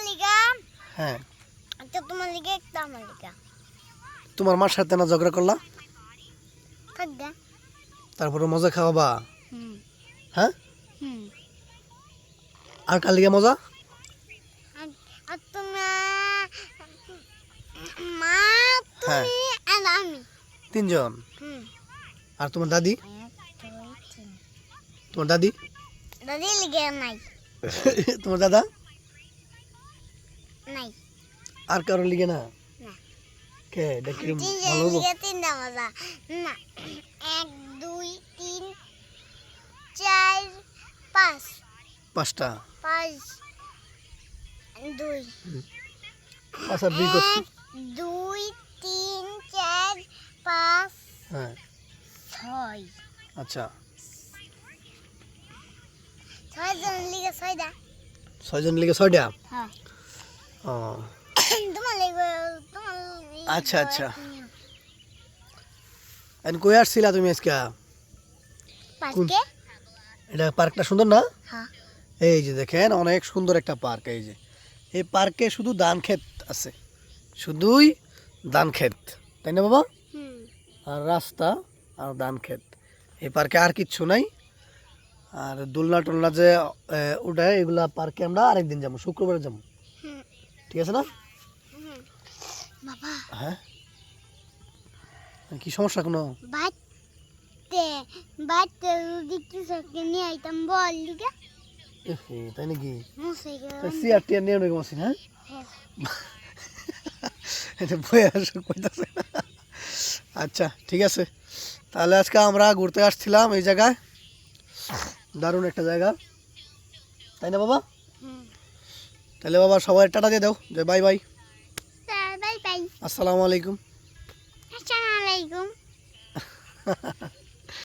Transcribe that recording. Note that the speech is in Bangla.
লিগা হ্যাঁ। একটা তোমার লিগা একটা আমার লিগা তোমার মার সাথে না ঝগড়া করলা? থাক দে তারপরে মজা খাওয়াবা? হুম। হ্যাঁ? হুম। আর কার লিগে মজা? আর তোমার মা হ্যাঁ। তুমি আর আমি। তিনজন? হুম। আর তোমার দাদি? তোমার দাদি দাদি? লিগে নাই। তোমার দাদা? নাই। আর কারোর লিগে না? কে? এটা কি ভালো তিনটা মজা। না এক দুই তিন চার পাঁচ। পাঁচটা? পাঁচ দুই। পাঁচ আর দুই এক দুই তিন চার পাঁচ হ্যাঁ। ছয়। আচ্ছা। ছয় জন লিগে ছয়টা। ছয়জন লিগে ছয়টা? হ্যাঁ। ও। আচ্ছা, আচ্ছা। এখন কই আসছিলা তুমি আজকে? এটা পার্কটা সুন্দর না? হ্যাঁ। এই যে দেখেন অনেক সুন্দর একটা পার্ক এই যে। এই পার্কে শুধু ধান ক্ষেত আছে। শুধুই ধান ক্ষেত। তাই না বাবা? আর রাস্তা আর ধান ক্ষেত। এই পার্কে আর কিচ্ছু নাই। আর দোলনা টোলনা যে উঠায় এগুলা পার্কে আমরা আরেকদিন যাব শুক্রবারে যাব। ঠিক আছে না? বাবা। হ্যাঁ? কি সমস্যা কোনো? তাই নাকি? টিয়ার নিয়ে মাসি হ্যাঁ? এটা বয়ে আসো কইতাছে আচ্ছা ঠিক আছে। তাহলে আজকে আমরা ঘুরতে আসছিলাম এই জায়গায়। দারুণ একটা জায়গা। তাই না বাবা? তাহলে বাবা সবাই টাটা দিয়ে দাও যে বাই বাই। Bye bye. আসসালামু আলাইকুম। আসসালামু আলাইকুম।